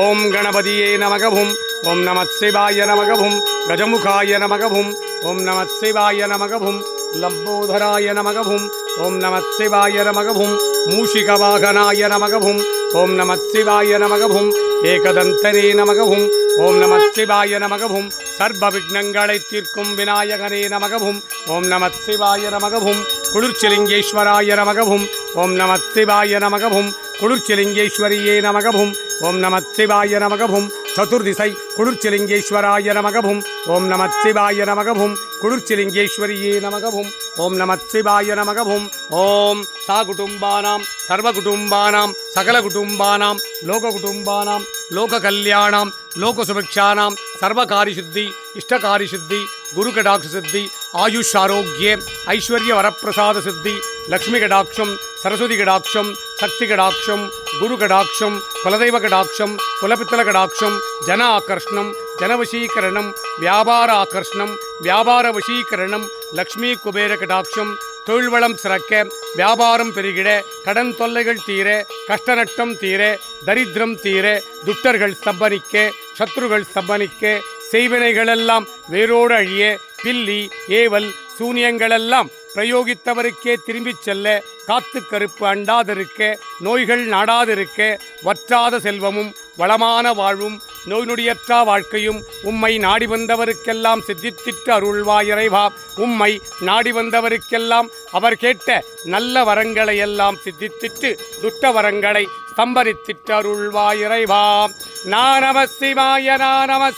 ஓம் கணபதியே நமகவும் ஓம் நமத் சிவாய நமகவும் கஜமுகாய நமகவும் ஓம் நமத் சிவாய நமகவும் லம்போதராய நமகவும் ஓம் நமத் சிவாய நமகவும் மூஷிகவாகனாய நமகவும் ஓம் நமத் சிவாய நமகவும் ஏகதந்தனே நமகவும் ஓம் நமத் சிவாய நமகவும் சர்வ விக்னங்களை தீர்க்கும் விநாயகனே நமகவும் ஓம் நமத் சிவாய நமகவும் குளிர்ச்சிலிங்கேஸ்வராய நமகவும் ஓம் நமத் சிவாய நமகவும் குளிர்ச்சிலிங்கேஸ்வரியே நமகவும் ஓம் நம சிவாய நமகவும் சதுர்திசை குளிர்ச்சிலிங்கேஸ்வராய நமகபும். ஓம் நம சிவாய நமகவும் குளிர்ச்சிலிங்கேஸ்வரியே நமகபும். ஓம் நம சிவாய நமகவும் ஓம் சா குடும்பானாம் சர்வ குடும்பானாம் சகல குடும்பானாம் லோக குடும்பானாம் லோக கல்யாணாம் லோக சுபிக்ஷானாம் சர்வகாரி சித்தி இஷ்டகாரி சித்தி குரு கடாட்ச சித்தி ஆயுஷ் ஆரோக்கிய ஐஸ்வர்ய வரப்பிரசாத சித்தி லக்ஷ்மி கடாட்சம் சரஸ்வதி கடாட்சம் சக்தி கடாட்சம் குரு கடாட்சம் குலதெய்வ கடாட்சம் குலபித்தல கடாட்சம் ஜன ஆகர்ஷணம் ஜனவசீகரணம் வியாபார ஆகர்ஷணம் வியாபார வசீகரணம் லக்ஷ்மி குபேர கடாட்சம் தொழில்வளம் சிறக்க வியாபாரம் பெருகிட கடன் தொல்லைகள் தீர கஷ்ட நட்டம் தீர தரித்திரம் தீர துட்டர்கள் ஸ்தம்பனிக்க சத்ருகள் ஸ்தம்பனிக்க செய்வினைகளெல்லாம் வேரோடு அழிய பில்லி ஏவல் சூனியங்களெல்லாம் பிரயோகித்தவருக்கே திரும்பிச் செல்ல காத்து கருப்பு அண்டாதிருக்க நோய்கள் நாடாதிருக்க வற்றாத செல்வமும் வளமான வாழ்வும் நோய் நொடியற்றா வாழ்க்கையும் உம்மை நாடி வந்தவருக்கெல்லாம் சித்தித்திட்டு அருள்வாய் இறைவா. உம்மை நாடி வந்தவருக்கெல்லாம் அவர் கேட்ட நல்ல வரங்களை எல்லாம் சித்தித்திட்டு துட்ட வரங்களை ஸ்தம்பரித்திட்டு அருள்வாய் இறைவா. நானம சிவாய நானம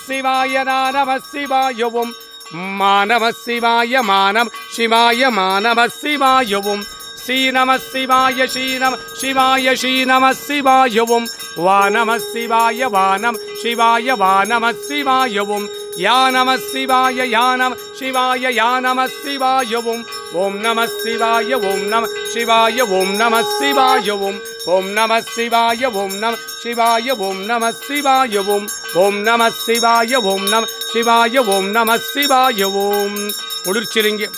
சிவாய நானம சிவாயவும் மானம சிவாய மானம் சிவாய மானம சிவாயவும் ஸ்ரீ நம சிவாய ஸ்ரீ நம சிவாய ஸ்ரீ நம சிவாயவும் வா நம சிவாய வானம் சிவாய வா நம சிவாயவும் யா நம சிவாய யா நம சிவாய யா நம சிவாய ஓம் ஓம் நம சிவாய ஓம் நம சிவாய ஓம் நம சிவாய ஓம் ஓம் நம சிவாய ஓம் நம சிவாய ஓம் நம சிவாய ஓம் ஓம் நம சிவாய ஓம் நம சிவாய ஓம் நம சிவாய ஓம் குளிர்ச்சிலிங்க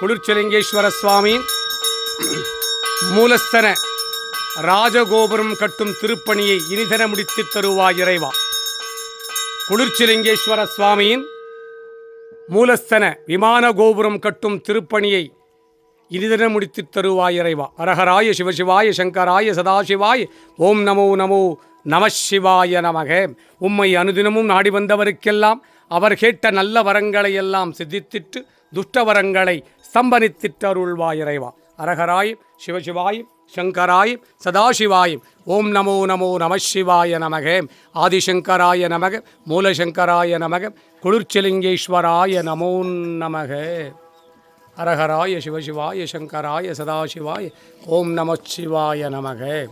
குளிர்ச்சிலிங்கேஸ்வர சுவாமி மூலஸ்தன ராஜகோபுரம் கட்டும் திருப்பணியை இனிதன முடித்துத் தருவாய் இறைவா. குளிர்ச்சிலிங்கேஸ்வர சுவாமியின் மூலஸ்தன விமான கோபுரம் கட்டும் திருப்பணியை இனிதன முடித்துத் தருவாய் இறைவா. அரஹராய சிவசிவாய சங்கராய சதாசிவாய். ஓம் நமோ நமோ நம சிவாய நமக. உம்மை அனுதினமும் நாடி வந்தவருக்கெல்லாம் அவர் கேட்ட நல்ல வரங்களை எல்லாம் சித்தித்திட்டு துஷ்ட வரங்களை ஸ்தம்பனித்திட்டு அருள்வாய் இறைவா. அரகராய் சிவசிவாய் சங்கராய் சதாசிவாய். ஓம் நமோ நமோ நம சிவாய நமக. ஆதிசங்கராய நமக மூலசங்கராய நமக குளிர்ச்சலிங்கேஸ்வராய நமோ நமக. அரகராய சிவசிவாய சங்கராய சதாசிவாய ஓம் நம சிவாய நமக.